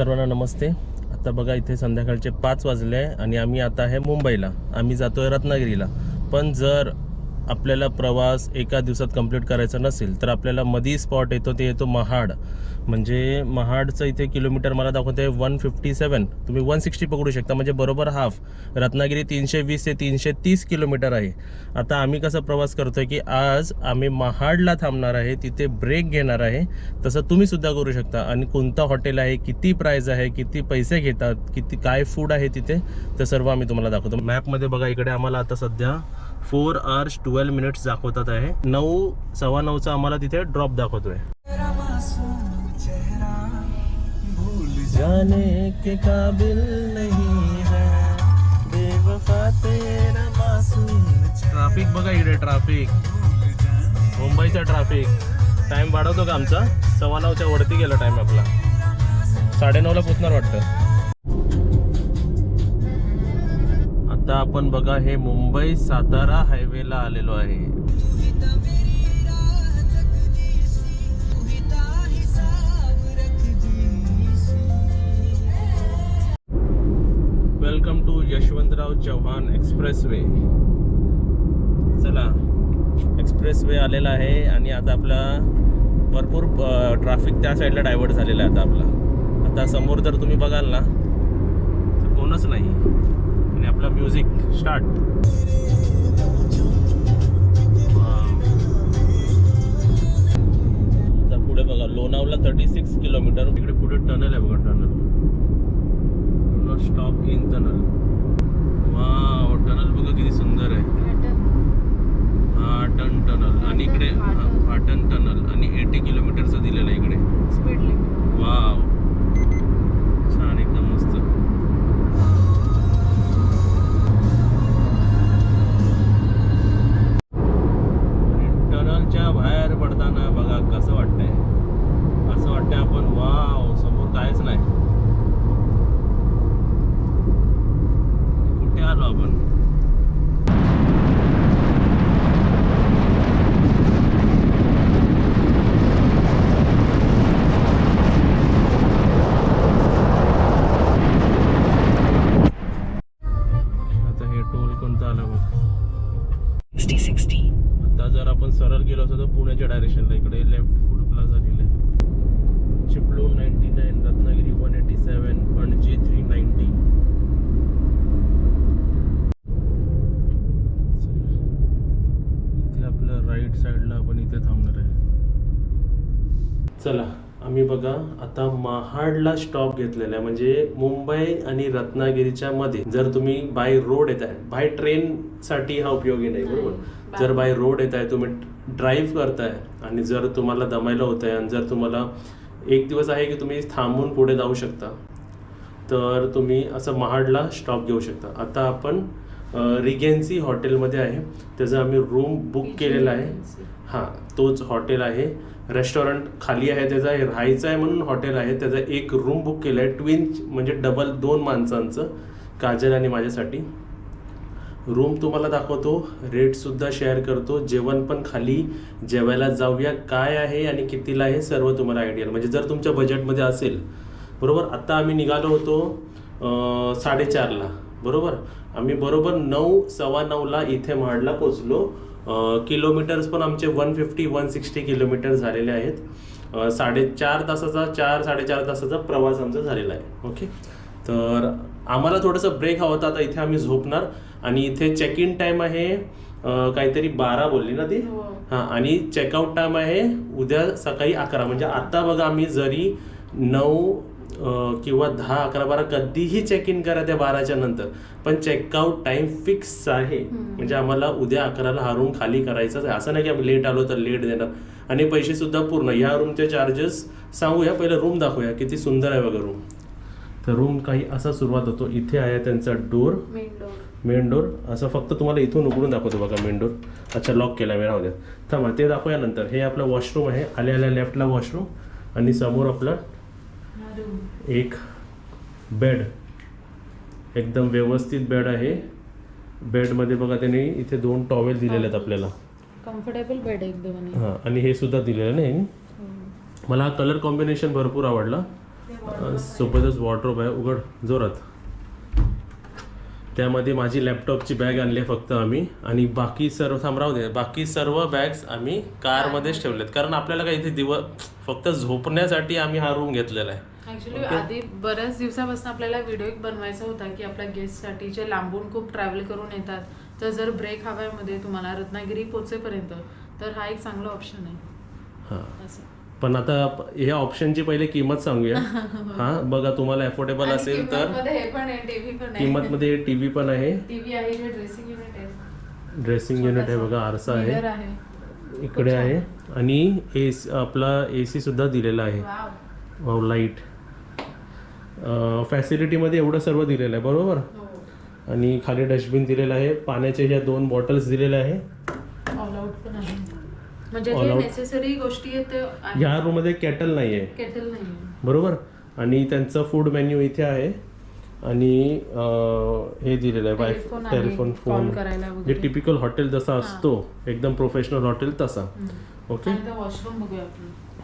सर्वांना नमस्ते. आता बघा इथे संध्याकाळचे पाच वाजले आहे आणि आम्ही आता आहे मुंबईला. आम्ही जातोय रत्नागिरीला. पण जर आपल्याला प्रवास एका दिवसात कंप्लीट करायचा नसेल तर आपल्याला मधी स्पॉट येतो ते येतो महाड. म्हणजे महाडचं इथे किलोमीटर मला दाखवते वन फिफ्टी सेवन तुम्ही वन सिक्स्टी पकडू शकता म्हणजे बरोबर हाफ रत्नागिरी तीनशे वीस ते तीनशे तीस किलोमीटर आहे. आता आम्ही कसा प्रवास करतोय की आज आम्ही महाडला थांबणार आहे तिथे ब्रेक घेणार आहे. तसं तुम्हीसुद्धा करू शकता. आणि कोणतं हॉटेल आहे किती प्राईज आहे किती पैसे घेतात किती काय फूड आहे तिथे ते सर्व आम्ही तुम्हाला दाखवतो. मॅपमध्ये बघा इकडे आम्हाला आता सध्या फोर आवर्स ट्वेल्व मिनिट्स दाखवतात आहे. नऊ सव्वा नऊचा आम्हाला तिथे ड्रॉप दाखवतोय. जाने के काबिल नहीं है तेरा बघा इकडे ट्राफिक. मुंबईचा ट्राफिक. टाइम वाढवतो का आमचा? सव्वा नऊच्या वरती गेला टाइम आपला. साडेनऊला पोचणार वाटतं. आता आपण बघा हे मुंबई सातारा हायवेला आलेलो आहे. Welcome to Yashwantrao Chavan expressway चला एक्सप्रेस वे आलेला आहे आणि आता आपला भरपूर ट्रॅफिक त्या साईडला डायव्हर्ट झालेला आहे आता आपला. आता समोर जर तुम्ही बघाल ना तर कोणच नाही. आणि आपला म्युझिक स्टार्ट आता पुढे बघा लोणावला थर्टी सिक्स किलोमीटर तिकडे पुढे टनल आहे बघा टनल स्टॉप इन टनल वा टनल बघा किती सुंदर आहे. पाटण टनल आणि इकडे आता जर आपण सरळ गेलो असतो तर पुण्याच्या डायरेक्शनला इकडे लेफ्ट फूड प्लाझा लिहिलंय Chiplun ninety nine Ratnagiri one eighty seven Panaji three ninety इथे आपलं राईट साईडला आपण इथे थांबणार आहे. चला. आम्ही बघा आता महाडला स्टॉप घेतलेला आहे. म्हणजे मुंबई आणि रत्नागिरीच्या मध्ये जर तुम्ही बाय रोड येत आहे बाय ट्रेन साठी हा उपयोगी नाही बरोबर? जर बाय रोड येत आहे तुम्ही ड्राईव्ह करताय आणि जर तुम्हाला दमायला होत आहे आणि जर तुम्हाला एक दिवस आहे की तुम्ही थांबून पुढे जाऊ शकता तर तुम्ही असं महाडला स्टॉप घेऊ शकता. आता आपण रिगेन्सी हॉटेलमध्ये आहे. त्याचं आम्ही रूम बुक केलेला आहे. हां तोच हॉटेल आहे. रेस्टॉरंट खाली आहे त्याचा राहायचं आहे म्हणून हॉटेल आहे. त्याचा एक रूम बुक केलं आहे ट्विन म्हणजे डबल दोन माणसांचं काजल आणि माझ्यासाठी. रूम तुम्हाला दाखवतो. रेटसुद्धा शेअर करतो. जेवण पण खाली. जेवायला जाऊया. काय आहे आणि कितीला आहे सर्व तुम्हाला आयडिया म्हणजे जर तुमच्या बजेटमध्ये असेल बरोबर? आत्ता आम्ही निघालो होतो साडेचारला. बरोबर? आम्ही बरोबर नऊ सव्वा नऊला इथे महाडला पोचलो किलोमीटर्स पण आमचे one fifty one sixty kilometre झालेले आहेत. साडेचार तासाचा चार साडेचार तासाचा प्रवास आमचा झालेला आहे. ओके? तर आम्हाला थोडंसं ब्रेक हवा होता. आता इथे आम्ही झोपणार. आणि इथे चेक इन टाईम आहे काहीतरी बारा बोलली ना ती? हां. आणि चेकआउट टाईम आहे उद्या सकाळी अकरा. म्हणजे आता बघा आम्ही जरी नऊ किंवा दहा अकरा बारा कधीही चेक इन करा त्या बाराच्या नंतर. पण चेकआउट टाइम फिक्स आहे. म्हणजे आम्हाला उद्या अकराला हा रूम खाली करायचाच आहे. असं नाही की आम्ही लेट आलो तर लेट देणार. आणि पैसे सुद्धा पूर्ण. ह्या रूमचे चार्जेस सांगूया. पहिलं रूम दाखवूया. किती सुंदर आहे बघा रूम तर रूम काही असा सुरुवात होतो. इथे आहे त्यांचा डोर मेन डोर असं फक्त तुम्हाला इथून उघडून दाखवतो बघा मेन डोर अच्छा लॉक केला मी. राहू द्या. थांबा ते दाखवूया नंतर. हे आपलं वॉशरूम आहे. आल्या आल्या लेफ्टला वॉशरूम आणि समोर आपलं एक बेड एकदम व्यवस्थित बेड आहे. बेडमध्ये बघा त्यांनी इथे दोन टॉवेल दिलेले आहेत आपल्याला. कम्फर्टेबल बेड एकदम हां आणि हे सुद्धा दिलेलं नाही. मला हा कलर कॉम्बिनेशन भरपूर आवडला. सोबतच वॉर्ड्रोब आहे. उघड जोरात. त्यामध्ये माझी लॅपटॉपची बॅग आणली आहे फक्त आम्ही. आणि बाकी सर्व थांब राहू दे. बाकी सर्व बॅग्स आम्ही कारमध्येच ठेवलेत. कारण आपल्याला काही इथे दिवस फक्त झोपण्यासाठी आम्ही हा रूम घेतलेला आहे. ऍक्च्युली आधी बऱ्याच दिवसापासून आपल्याला व्हिडिओ एक बनवायचा होता की आपल्या गेस्टसाठी जे लांबून खूप ट्रॅव्हल करून येतात तर जर ब्रेक हवायमध्ये तुम्हाला रत्नागिरी पोचेपर्यंत तर हा एक चांगला ऑप्शन आहे. हां. असं. पण आता प- ह्या ऑप्शनची पहिले किंमत सांगूया. हा. बघा तुम्हाला अफोर्डेबल आणि असेल तर. किंमतमध्ये हे पण आहे टीव्ही पण आहे. किंमतमध्ये टी व्ही पण आहे. टीव्ही आहे जे ड्रेसिंग युनिट आहे. ड्रेसिंग युनिट आहे बघा आरसा Mirror आहे. इकडे आहे. आणि ए आपला ए सी सुद्धा दिलेला आहे. वाव लाइट फॅसिलिटीमध्ये एवढं सर्व दिलेलं आहे बरोबर? हो. आणि खाली डस्टबिन दिलेलं आहे पाण्याच्या ह्या दोन बॉटल्स दिलेल्या आहे. म्हणजे ह्या रूममध्ये कॅटल नाही आहे केटल नाही बरोबर? आणि त्यांचं फूड मेन्यू इथे आहे. आणि हे दिलेलं आहे वाय टेलिफोन फोन जे. टिपिकल हॉटेल जसा असतो एकदम प्रोफेशनल हॉटेल तसा. Okay washroom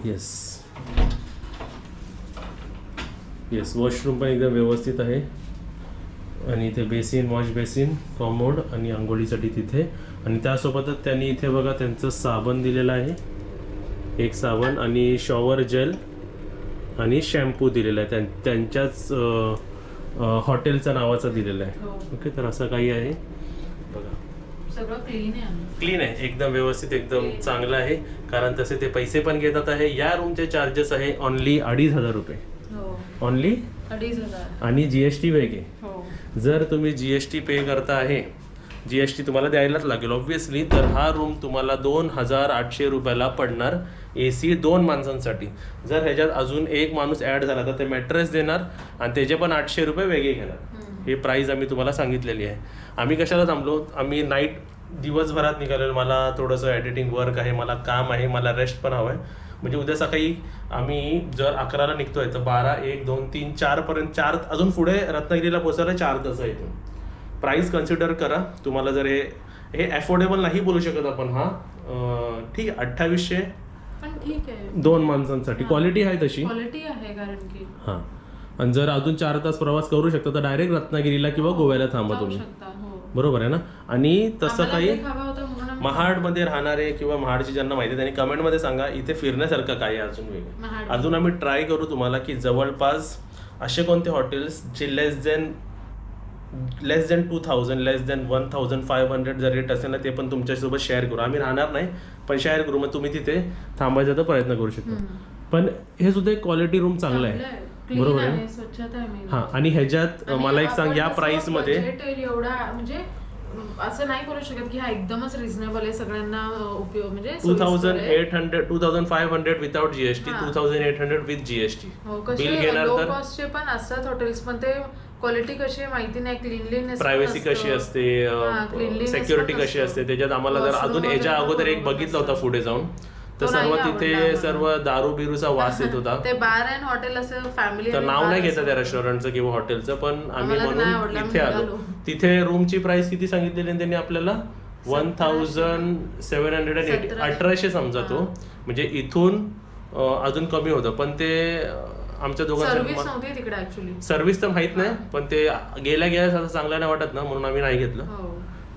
yes yes washroom पण एकदम व्यवस्थित आहे. आणि इथे बेसिन वॉश बेसिन कॉमोड आणि आंघोळीसाठी तिथे. आणि त्यासोबतच त्यांनी इथे बघा त्यांचं साबण दिलेलं आहे. एक साबण आणि शॉवर जेल आणि शॅम्पू दिलेला आहे. त्यां- त्यांच्याच हॉटेलच्या नावाचा दिलेला आहे. हो. ओके तर असं काही आहे. बघा. सगळं क्लीन आहे आणि क्लीन आहे. एकदम व्यवस्थित एकदम चांगलं आहे. कारण तसे ते पैसे पण घेतात आहे. या रूमचे चार्जेस आहे ऑनली अडीच हजार रुपये. ऑनली अडीच हजार. आणि जी एस टी वेगळे हो. जर तुम्ही जी एस टी पे करता आहे जी एस टी तुम्हाला द्यायलाच लागेल ऑब्व्हियसली तर हा रूम तुम्हाला दोन हजार आठशे रुपयाला पडणार ए सी दोन माणसांसाठी. जर ह्याच्यात अजून एक माणूस ॲड झाला तर ते मॅट्रेस देणार आणि त्याचे पण आठशे रुपये वेगळे घेणार. हे प्राईस आम्ही तुम्हाला सांगितलेली आहे. आम्ही कशाला थांबलो? आम्ही नाईट दिवसभरात निघालेलो. मला थोडंसं एडिटिंग वर्क आहे मला काम आहे मला रेस्ट पण हवं आहे म्हणजे उद्या सकाळी आम्ही जर अकराला निघतोय तर बारा एक दोन तीन चार पर्यंत चार अजून पुढे रत्नागिरीला पोचायला चार तास आहे इथून प्राईस कन्सिडर करा. तुम्हाला जर हे हे अफोर्डेबल नाही बोलू शकत आपण हा. ठीक आहे अठ्ठावीसशे आहे. दोन माणसांसाठी. क्वालिटी आहे तशी. क्वालिटी आहे कारण की. हां. आणि जर अजून चार तास प्रवास करू शकता तर डायरेक्ट रत्नागिरीला किंवा गोव्याला थांबा तुम्ही. हो. बरोबर आहे ना? आणि तसं काही महाडमध्ये राहणारे किंवा महाडची ज्यांना माहिती आहे त्यांनी कमेंटमध्ये सांगा इथे फिरण्यासारखं काय आहे अजून वेगळं. अजून आम्ही ट्राय करू तुम्हाला की जवळपास असे कोणते हॉटेल्स जे less than less than two thousand less than one thousand five hundred जर रेट असेल ना ते पण तुमच्यासोबत शेअर करू. आम्ही राहणार नाही पण शेअर करू. मग तुम्ही तिथे थांबायचा तर प्रयत्न करू शकता. पण हे सुद्धा एक क्वालिटी रूम चांगलं आहे. बरोबर आहे. हां आणि ह्याच्यात मला एक सांग या कसं प्राइसमध्ये budget एवढा म्हणजे असं नाही करू शकत की हा एकदमच रिझनेबल आहे सगळ्यांना उपयोग म्हणजे two thousand. Eight hundred two thousand five hundred without GST. Two thousand eight hundred with GST bill कसे लो कॉस्टचे पण असतात हॉटेल्स पण ते क्वालिटी कशी आहे माहिती नाही क्लिनलीनेस प्रायव्हसी कशी असते सिक्युरिटी कशी असते त्याच्यात आम्हाला जर अजून याच्या अगोदर एक बघितलं होता. पुढे जाऊन तर तो सर्व तिथे. सर्व दारू बिरूचा वास येत होता. ते बार अँड हॉटेल असं फॅमिली तर नाव नाही घेतात त्या रेस्टॉरंटचं किंवा हॉटेलचं पण आम्ही म्हणून आम्ही आलो. तिथे रूमची प्राइस किती सांगितलेली त्यांनी आपल्याला? One thousand seven hundred and eighty. अठराशे समजा तो. म्हणजे इथून अजून कमी होतं. पण ते आमच्या ऍक्च्युली सर्व्हिस तर माहीत नाही पण ते गेल्या गेल्या असं चांगलं नाही वाटत ना म्हणून आम्ही नाही घेतलं. हो.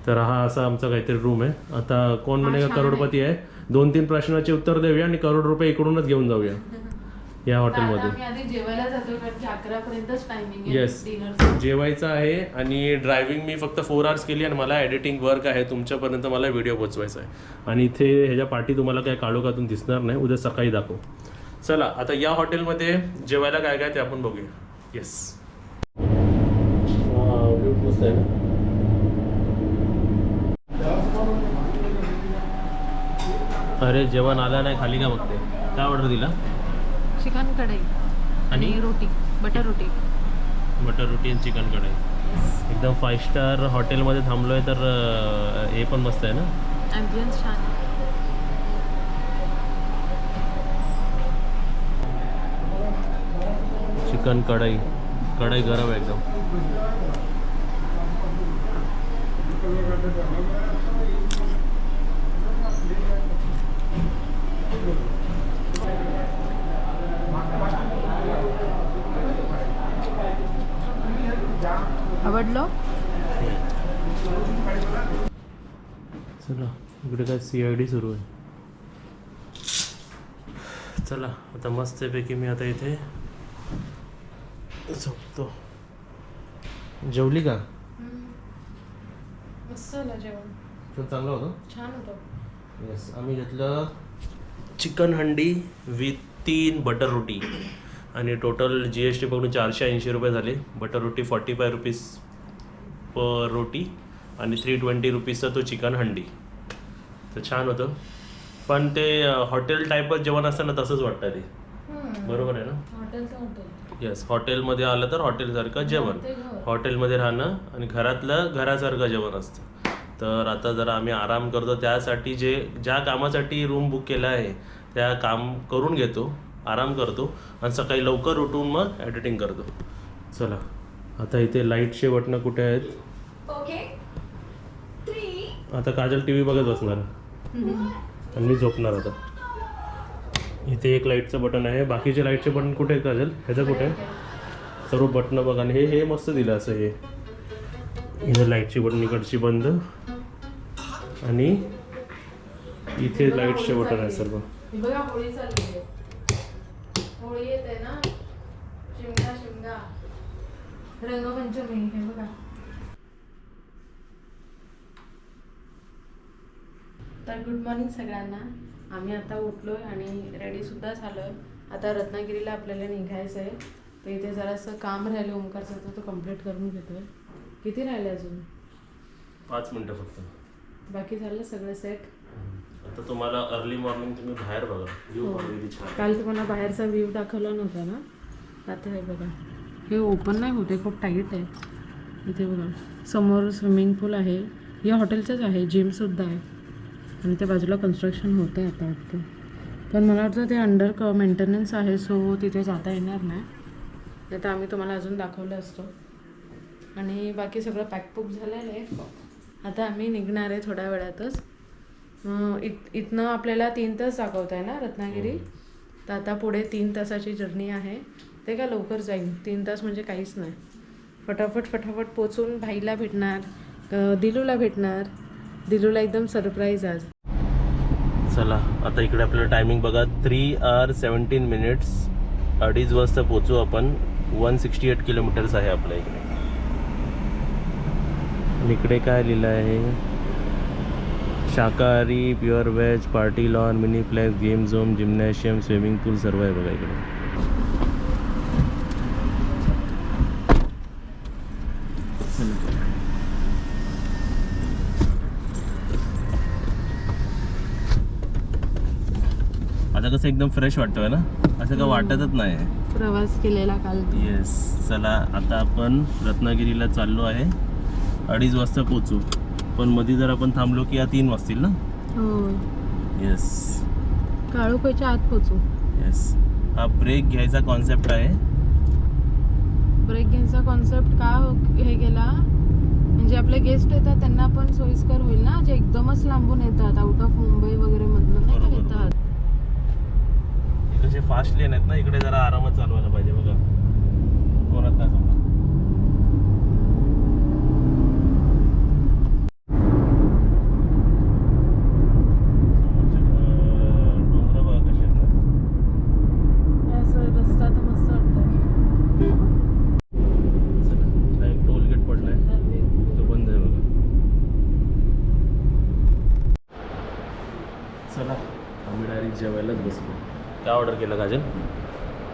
तर हा असा आमचा काहीतरी रूम आहे. आता कोण म्हणे करोडपती आहे? दोन तीन प्रश्नाचे उत्तर देऊया आणि करोड रुपये इकडूनच घेऊन जाऊया. या हॉटेलमध्ये आम्ही आधी जेवायला जातो कारण की अकरा पर्यंतच टायमिंग आहे येस डिनर जेवायचं आहे आणि ड्रायव्हिंग मी फक्त फोर आवर्स केली आणि मला एडिटिंग वर्क आहे. तुमच्यापर्यंत मला व्हिडिओ पोचवायचा आहे. आणि इथे ह्याच्या पाठी तुम्हाला काय काढूकातून दिसणार नाही. उद्या सकाळी दाखवू. चला आता या हॉटेलमध्ये जेवायला काय काय ते आपण बघूया. येस मस्त आहे अरे जेवण आलं नाही खाली का बघते? काय ऑर्डर दिला? चिकन कढई आणि? रोटी बटर रोटी. बटर रोटी आणि चिकन कढाई एकदम फाईव्ह स्टार हॉटेलमध्ये थांबलो आहे तर हे पण मस्त आहे ना? ॲम्बियन्स छान. चिकन कढाई कढाई गरम आहे एकदम. आवडलं? चला इकडे काय सी आय डी सुरू आहे. चला आता मस्तपैकी मी आता इथे झोपतो. जेवली का? मस्त जेवण. चांगलं होतं? छान होतं. येस आम्ही घेतलं चिकन हंडी विथ तीन बटर रोटी. आणि टोटल जी एस टी पकडून चारशे ऐंशी रुपये झाले. Butter roti forty five rupees per roti आणि थ्री ट्वेंटी रुपीजचा तो चिकन हंडी. तर छान होतं. पण ते हॉटेल टाईपच जेवण असतं ना तसंच वाटतं ते. बरोबर आहे ना? येस हॉटेलमध्ये आलं तर हॉटेलसारखं जेवण. हॉटेलमध्ये राहणं आणि घरातलं घरासारखं जेवण असतं. तर आता जरा आम्ही आराम करतो. त्यासाठी जे ज्या कामासाठी रूम बुक केलं आहे त्या काम करून घेतो. आराम करतो आणि सकाळी लवकर उठून मग एडिटिंग करतो. चला आता इथे लाईटचे बटणं कुठे आहेत? ओके. थ्री आता काजल टी व्ही बघत बसणार आणि मी झोपणार आता. इथे एक लाईटचं बटन आहे. बाकीचे लाईटचे बटन कुठे आहे काजल? ह्याचं कुठे? आहे सर्व बटणं बघा आणि हे हे मस्त दिलं असं हे. इथे लाईटची बटन इकडची बंद. आणि इथे लाईटचे बटन आहे सर्व. हे बघा होळी आहे येत आहे ना शिमगा शिमगा. रंगपंचमी हे बघा. तर गुड मॉर्निंग सगळ्यांना. आम्ही आता उठलोय आणि रेडी सुद्धा झालोय. आता रत्नागिरीला आपल्याला निघायचं आहे तर इथे जरासं काम राहिलं ओंकारचं तर तो कंप्लीट करून घेतोय. किती राहिले अजून? पाच मिनटं फक्त. बाकी झालं सगळं सेट आता तुम्हाला अर्ली मॉर्निंग तुम्ही बाहेर बघा. व्ह्यू हो. बघा किती छान. काल तुम्हाला बाहेरचा व्ह्यू दाखवला नव्हता ना? आता हे बघा. हे ओपन नाही होते खूप टाईट आहे. इथे बघा. समोर स्विमिंग पूल आहे. हे हॉटेलचंच आहे जिमसुद्धा आहे. आणि त्या बाजूला कन्स्ट्रक्शन होतं आहे आता वाटतं. पण मला वाटतं ते अंडर क मेंटेनन्स आहे सो तिथे जाता येणार नाही. नाही तर आम्ही तुम्हाला अजून दाखवलं असतो. आणि बाकी सगळं पॅकपुक झालेलं आहे आता आम्ही निघणार आहे थोड्या वेळातच. इत इथनं आपल्याला तीन तास दाखवत आहे ना रत्नागिरी? तर आता पुढे तीन तासाची जर्नी आहे. ते का लवकर जाईल तीन तास म्हणजे काहीच नाही. फटाफट फटाफट पोचून भाईला भेटणार दिलूला भेटणार. दिलूला एकदम सरप्राईज आज. चला आता इकडे आपल्याला टायमिंग बघा. थ्री आवर सेवन्टीन मिनिट्स अडीच वाजता पोचू आपण. वन सिक्स्टी एट किलोमीटर्स आहे आपल्या इकडे. इकडे काय लिहिलं आहे? शाकाहारी pure veg party lawn mini place game zone gymnasium swimming pool सर्व आहे बघा इकडे. आता कसं एकदम फ्रेश वाटतोय ना? असं काय वाटतच नाही. प्रवास केलेला काल. येस चला आता आपण रत्नागिरीला चाललो आहे. अडीच वाजता पोचू पण मध्ये जर आपण थांबलो की या तीन वाजतील ना? हो येस काळोखाच्या आत पोचू. येस हा ब्रेक घ्यायचा कॉन्सेप्ट आहे. ब्रेक घ्यायचा कॉन्सेप्ट का हो- हे केला म्हणजे आपले गेस्ट येतात त्यांना पण सोयीस्कर होईल ना? जे एकदमच लांबून येतात आउट ऑफ मुंबई वगैरे मधनं नाही का बरोबर. येतात? हे कसे फास्ट लेन आहेत ना? इकडे जरा आरामात चालवायला पाहिजे बघा. कोणात समजा डोंगर बघा कसे आहेत ना असं रस्ता तर मस्त वाटतंय चला हा एक टोल गेट पडलाय तो बंद आहे बघा चला आम्ही डायरेक्ट जेवायलाच बसलो काय ऑर्डर केलं काजल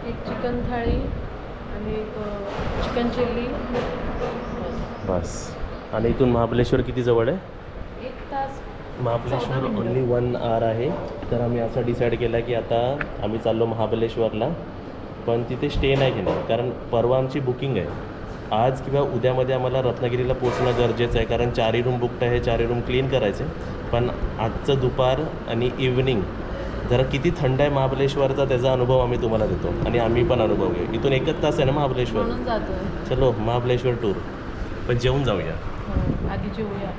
एक चिकन थाळी आणि एक चिकन चिल्ली. बस. आणि इथून महाबलेश्वर किती जवळ आहे? एक तास महाबलेश्वर ओनली वन आवर आहे. तर आम्ही असं डिसाईड केलं की आता आम्ही चाललो महाबलेश्वरला पण तिथे स्टे नाही घेणार कारण परवा आमची बुकिंग आहे. आज किंवा उद्यामध्ये आम्हाला रत्नागिरीला पोचणं गरजेचं आहे. कारण चारही रूम बुकड आहे चारही रूम क्लीन करायचे. पण आजचं दुपार आणि इव्हनिंग जरा किती थंड आहे महाबलेश्वरचा त्याचा अनुभव आम्ही तुम्हाला देतो. आणि आम्ही पण अनुभव घेऊ. इथून एकच तास आहे ना महाबलेश्वर म्हणून जातोय. चलो महाबलेश्वर टूर पण जेवून जाऊया. हो, आधी जेवूया.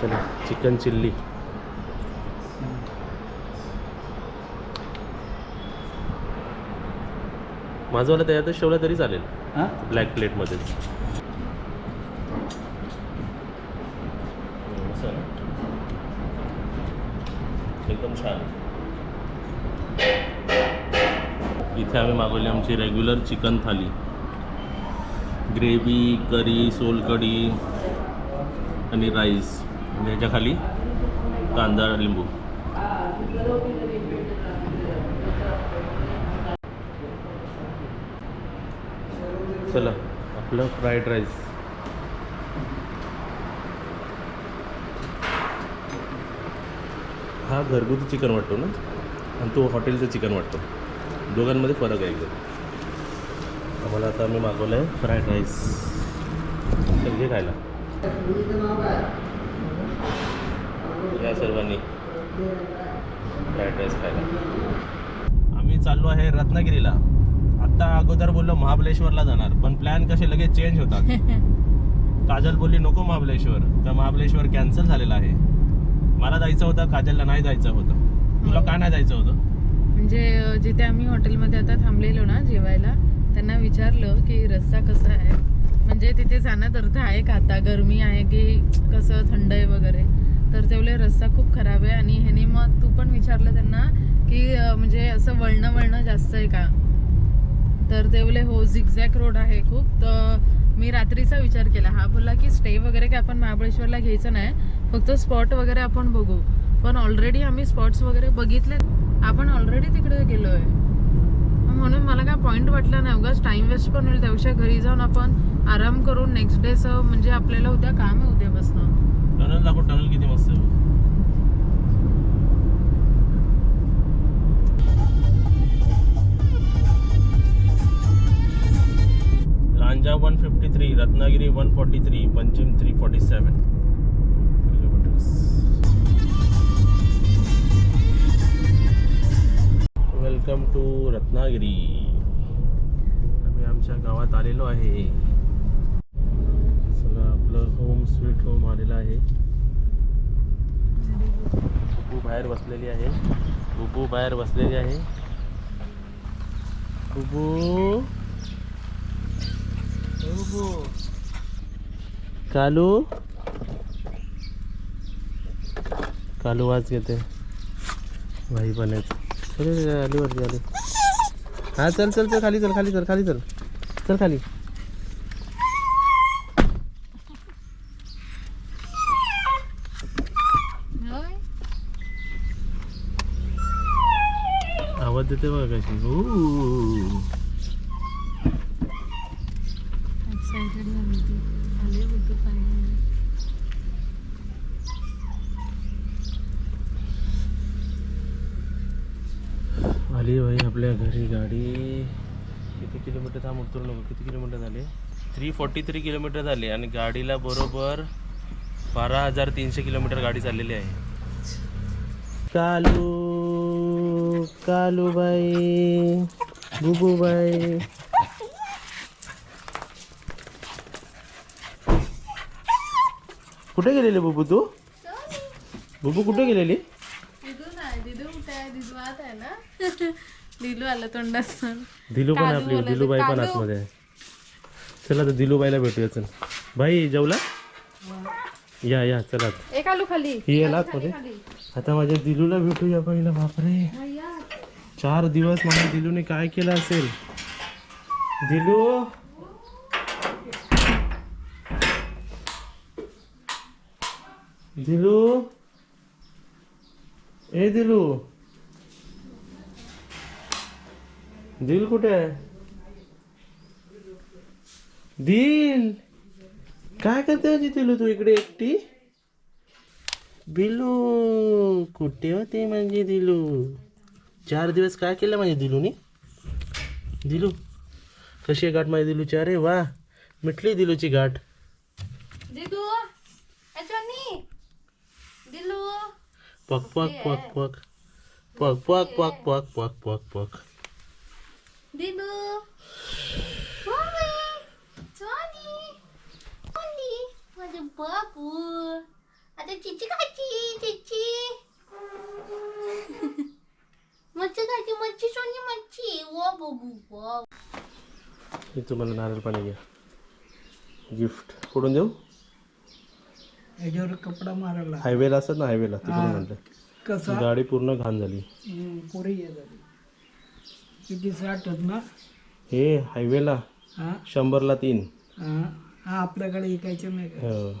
चला चिकन चिल्ली माझंवाला त्याच्यातच ठेवलं तरी चालेल. हां? ब्लॅक प्लेटमध्येच एकदम छान इथे आम्ही मागवली आमची regular chicken thali. Gravy curry solkadhi आणि राईस आणि खाली कांदा लिंबू. चला आपलं फ्राईड राईस हा घरगुती चिकन वाटतो ना? आणि तो हॉटेलचं चिकन वाटतो. दोघांमध्ये फरक आहे एकदम. आम्हाला आता आम्ही मागवलं आहे फ्राईड राईस. तर घे खायला. या सर्वांनी फ्राईड राईस खायला. आम्ही चाललो आहे रत्नागिरीला. आत्ता अगोदर बोललो महाबळेश्वरला जाणार पण प्लॅन कसे लगेच चेंज होतात. काजल बोलली नको महाबळेश्वर. तर महाबळेश्वर कॅन्सल झालेलं आहे. मला जायचं होतं काजलला नाही जायचं होतं. तुला का नाही जायचं होतं? म्हणजे जिथे आम्ही हॉटेलमध्ये आता थांबलेलो ना जेवायला त्यांना विचारलं की रस्ता कसा आहे? म्हणजे तिथे जाण्यात अर्थ आहे का आता? गरमी आहे की कसं? थंड आहे वगैरे. तर तेवढे रस्ता खूप खराब आहे. आणि ह्याने मग तू पण विचारलं त्यांना की म्हणजे असं वळणं वळणं जास्त आहे का? तर ते बोले हो झिगझॅक रोड आहे खूप. तर मी रात्रीचा विचार केला. हा बोलला की स्टे वगैरे काय आपण महाबळेश्वरला घ्यायचं नाही. फक्त स्पॉट वगैरे आपण बघू. पण ऑलरेडी आम्ही स्पॉट्स वगैरे बघितले. आपण ऑलरेडी तिकडे गेलो आहे म्हणून मला काय पॉईंट वाटला नाही. उगाच टाइम वेस्ट पण होईल. त्यापेक्षा घरी जाऊन आपण आराम करून नेक्स्ट डेचं म्हणजे आपल्याला उद्या काम आहे उद्यापासून. टनल दाखव टनल किती मस्त आहे. Lanja one fifty three Ratnagiri one forty three Panjim three forty seven kilometres welcome to Ratnagiri. आम्ही आमच्या गावात आलेलो आहे. चला आपलं होम स्वीट होम आलेलं आहे. बुबू बाहेर बसलेली आहे. बुबू बाहेर बसलेली आहे. बुबू. बुबू. कालू. कालू वाज घेते. भाई पण आहेत. अरे अरे, आली वरती आली. हा चल चल चल खाली चल खाली चल खाली चल. चल खाली. आवाज देते बघा कशी. ऊ. एक्साइटेड झाली ती आले बोलतो फायनली आली भाई आपल्या घरी गाडी किती किलोमीटर थांब उतरू नको. किती किलोमीटर झाले? थ्री फोर्टी थ्री किलोमीटर झाले आणि गाडीला बरोबर बारा हजार तीनशे किलोमीटर गाडी चाललेली आहे. कालू कालू बाई बुबू बाई. कुठे गेलेली बुबू तू? बुबू कुठे गेलेली? दिलू आलं दिलू पण आपली बोलायचं, दिलूबाई पण. आतमध्ये आहे. चला तर दिलूबाईला भेटूया चल. बाई जेवला? या या चला एक आलू खाली. ही आतमध्ये? आता माझ्या दिलूला भेटूया पहिला बापरे. चार दिवस माझ्या दिलूने काय केलं असेल? दिलू? दिलू? ए दिलू. दिल कुठे आहे? दिल? काय करते होती दिलू तू इकडे एकटी? बिलू कुठे होते म्हणजे दिलू? चार दिवस काय केलं माझ्या दिलूनी? दिलू कशी आहे गाठ माझ्या दिलूची? अरे वा मिटली दिलूची गाठ. दिदू याच्यानी दिलू. पक पक पक पक पक. पक पक पक पक पक पक. माझं बाबू आता चिची खायची चिची मच्छी खायची मच्छी सोनी मच्छी वा बाबू वा मी तुम्हाला नारळ पाणी घ्या गिफ्ट कुठून देऊ याच्यावर कपडा मारायला हायवेला असतात ना हायवेला तिकडून म्हणलं कसा गाडी पूर्ण घाण झाली किती साठ आहेत ना? हे हायवेला हा. शंभरला तीन. हा. हा आपल्याकडे ऐकायचं नाही का? हो.